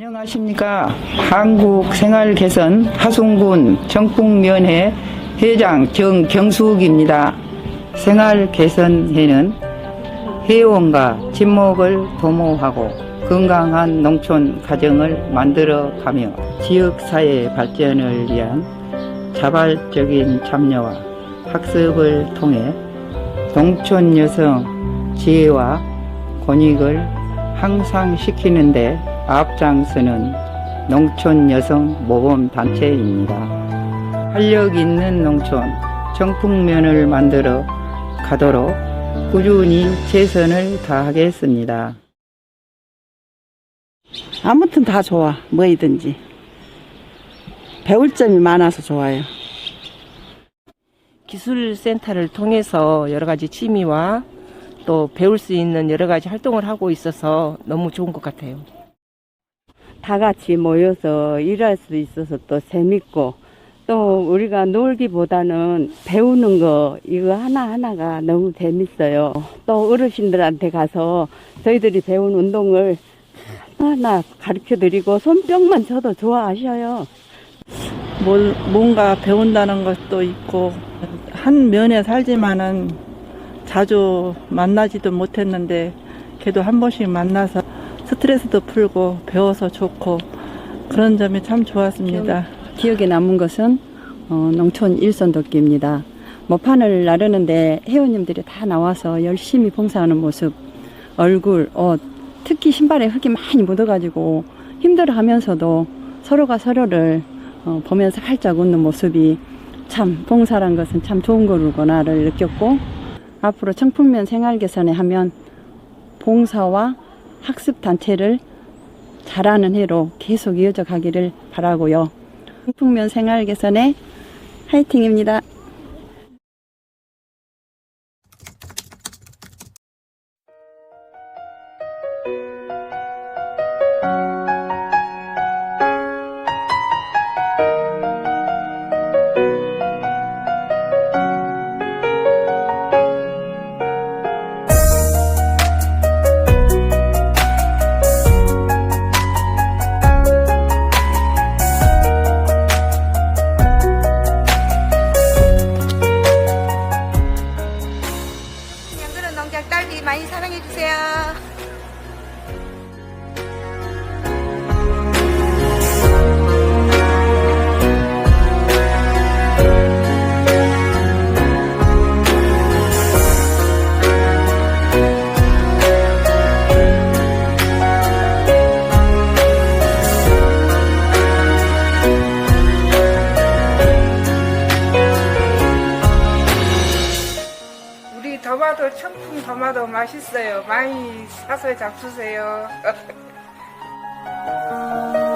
안녕하십니까. 한국생활개선 하송군 정풍면회 회장 정경숙입니다. 생활개선회는 회원과 친목을 도모하고 건강한 농촌 가정을 만들어 가며 지역사회 발전을 위한 자발적인 참여와 학습을 통해 농촌 여성 지혜와 권익을 향상시키는데 앞장서는 농촌 여성 모범 단체입니다. 활력 있는 농촌 정풍면을 만들어 가도록 꾸준히 최선을 다하겠습니다. 아무튼 다 좋아. 뭐이든지. 배울 점이 많아서 좋아요. 기술센터를 통해서 여러 가지 취미와 또 배울 수 있는 여러 가지 활동을 하고 있어서 너무 좋은 것 같아요. 다 같이 모여서 일할 수 있어서 또 재밌고 또 우리가 놀기보다는 배우는 거 이거 하나하나가 너무 재밌어요. 또 어르신들한테 가서 저희들이 배운 운동을 하나 가르쳐 드리고 손뼉만 쳐도 좋아하셔요. 뭘, 뭔가 배운다는 것도 있고 한 면에 살지만은 자주 만나지도 못했는데 그래도 한 번씩 만나서 스트레스도 풀고 배워서 좋고 그런 점이 참 좋았습니다. 기억에 남은 것은 어, 농촌 일선 돕기입니다. 모판을 나르는데 회원님들이 다 나와서 열심히 봉사하는 모습, 얼굴, 옷, 특히 신발에 흙이 많이 묻어가지고 힘들어 하면서도 서로가 서로를 어, 보면서 활짝 웃는 모습이 참 봉사란 것은 참 좋은 거구나를 느꼈고 앞으로 청풍면 생활 개선에 하면 봉사와 학습 단체를 잘하는 해로 계속 이어져 가기를 바라고요. 청풍면 생활 개선에 화이팅입니다. 사랑해주세요. 더마도 청풍 더마도 맛있어요. 많이 사서 잡수세요.